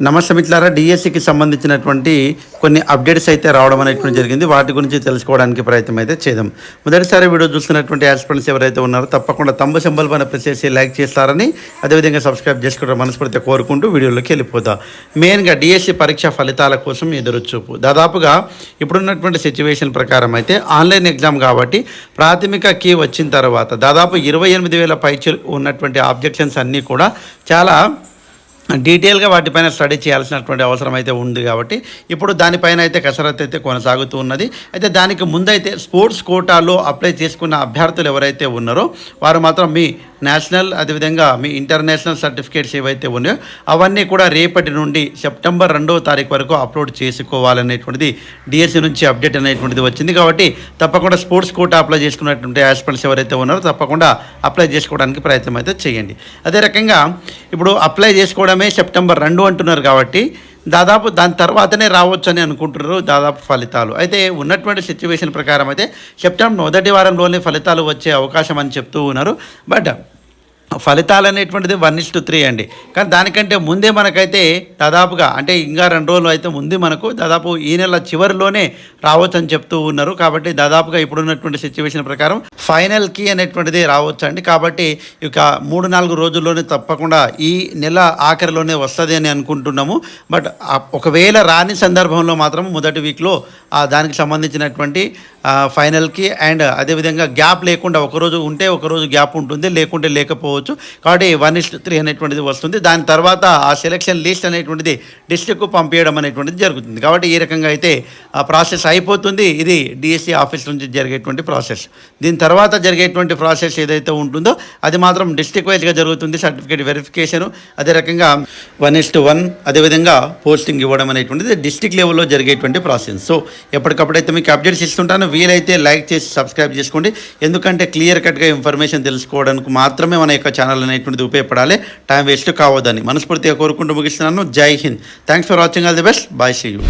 నమస్తే మిత్రులారా డిఎస్సికి సంబంధించినటువంటి కొన్ని అప్డేట్స్ అయితే రావడం అనేటువంటి జరిగింది. వాటి గురించి తెలుసుకోవడానికి ప్రయత్నం అయితే చేద్దాం. మొదటిసారి వీడియో చూస్తున్నటువంటి యాస్పిరెంట్స్ ఎవరైతే ఉన్నారో తప్పకుండా తమ్ము సింబల్ పైన ప్రెస్ చేసి లైక్ చేస్తారని అదేవిధంగా సబ్స్క్రైబ్ చేసుకోవడం మనస్ఫూర్తి కోరుకుంటూ వీడియోలోకి వెళ్ళిపోతాం మెయిన్గా డిఎస్సి పరీక్ష ఫలితాల కోసం ఎదురుచూపు. దాదాపుగా ఇప్పుడున్నటువంటి సిచ్యువేషన్ ప్రకారం అయితే ఆన్లైన్ ఎగ్జామ్ కాబట్టి ప్రాథమిక కీ వచ్చిన తర్వాత దాదాపు ఇరవై ఎనిమిది వేల పైచలు ఉన్నటువంటి ఆబ్జెక్షన్స్ అన్నీ కూడా చాలా డీటెయిల్గా వాటిపైన స్టడీ చేయాల్సినటువంటి అవసరం అయితే ఉంది కాబట్టి ఇప్పుడు దానిపైన అయితే కసరత్తు అయితే కొనసాగుతూ ఉన్నది. అయితే దానికి ముందైతే స్పోర్ట్స్ కోటాలో అప్లై చేసుకున్న అభ్యర్థులు ఎవరైతే ఉన్నారో వారు మాత్రం మీ నేషనల్ అదేవిధంగా మీ ఇంటర్నేషనల్ సర్టిఫికేట్స్ ఏవైతే ఉన్నాయో అవన్నీ కూడా రేపటి నుండి సెప్టెంబర్ రెండవ తారీఖు వరకు అప్లోడ్ చేసుకోవాలనేటువంటిది డిఎస్సి నుంచి అప్డేట్ అనేటువంటిది వచ్చింది. కాబట్టి తప్పకుండా స్పోర్ట్స్ కోటా అప్లై చేసుకున్నటువంటి యాస్పిరెంట్స్ ఎవరైతే ఉన్నారో తప్పకుండా అప్లై చేసుకోవడానికి ప్రయత్నం అయితే చేయండి. అదే రకంగా ఇప్పుడు అప్లై చేసుకోవడమే సెప్టెంబర్ రెండు అంటున్నారు కాబట్టి దాదాపు దాని తర్వాతనే రావచ్చు అని అనుకుంటున్నారు దాదాపు ఫలితాలు. అయితే ఉన్నటువంటి సిచ్యువేషన్ ప్రకారం అయితే సెప్టెంబర్ మొదటి వారంలోనే ఫలితాలు వచ్చే అవకాశం అని చెప్తూ ఉన్నారు. బట్ ఫలితాలు అనేటువంటిది వన్ ఇస్ టు త్రీ అండి. కానీ దానికంటే ముందే మనకైతే దాదాపుగా అంటే ఇంకా రెండు రోజులు అయితే ముందే మనకు దాదాపు ఈ నెల చివరిలోనే రావచ్చు అని చెప్తూ ఉన్నారు. కాబట్టి దాదాపుగా ఇప్పుడున్నటువంటి సిచ్యువేషన్ ప్రకారం ఫైనల్ కీ అనేటువంటిది రావచ్చు అండి కాబట్టి ఇక మూడు నాలుగు రోజుల్లోనే తప్పకుండా ఈ నెల ఆఖరిలోనే వస్తుంది అని అనుకుంటున్నాము. బట్ ఒకవేళ రాని సందర్భంలో మాత్రం మొదటి వీక్లో దానికి సంబంధించినటువంటి ఫైనల్కి అండ్ అదేవిధంగా గ్యాప్ లేకుండా ఒకరోజు ఉంటే ఒకరోజు గ్యాప్ ఉంటుంది లేకుంటే లేకపోవచ్చు. కాబట్టి వన్ ఇస్ త్రీ అనేటువంటిది వస్తుంది. దాని తర్వాత ఆ సెలక్షన్ లిస్ట్ అనేటువంటిది డిస్ట్రిక్ట్కు పంపించడం అనేటువంటిది జరుగుతుంది. కాబట్టి ఈ రకంగా అయితే ఆ ప్రాసెస్ అయిపోతుంది. ఇది డిఎస్సి ఆఫీస్ నుంచి జరిగేటువంటి ప్రాసెస్ దీని తర్వాత జరిగేటువంటి ప్రాసెస్ ఏదైతే ఉంటుందో అది మాత్రం డిస్ట్రిక్ట్ వైజ్గా జరుగుతుంది. సర్టిఫికేట్ వెరిఫికేషన్ అదే రకంగా వన్ ఇస్ టు వన్ అదేవిధంగా పోస్టింగ్ ఇవ్వడం అనేటువంటిది డిస్ట్రిక్ట్ లెవెల్లో జరిగేటువంటి ప్రాసెస్ సో ఎప్పటికప్పుడైతే మీకు అప్డేట్స్ ఇస్తుంటాను. వీలైతే లైక్ చేసి సబ్స్క్రైబ్ చేసుకోండి. ఎందుకంటే క్లియర్ కట్గా ఇన్ఫర్మేషన్ తెలుసుకోవడానికి మాత్రమే మన యొక్క ఛానల్ అనేటువంటిది ఉపయోగపడాలి. టైం వేస్ట్ కావద్దని మనస్ఫూర్తిగా కోరుకుంటూ ముగిస్తున్నాను. జై Hind. Thanks for watching all the best bye see you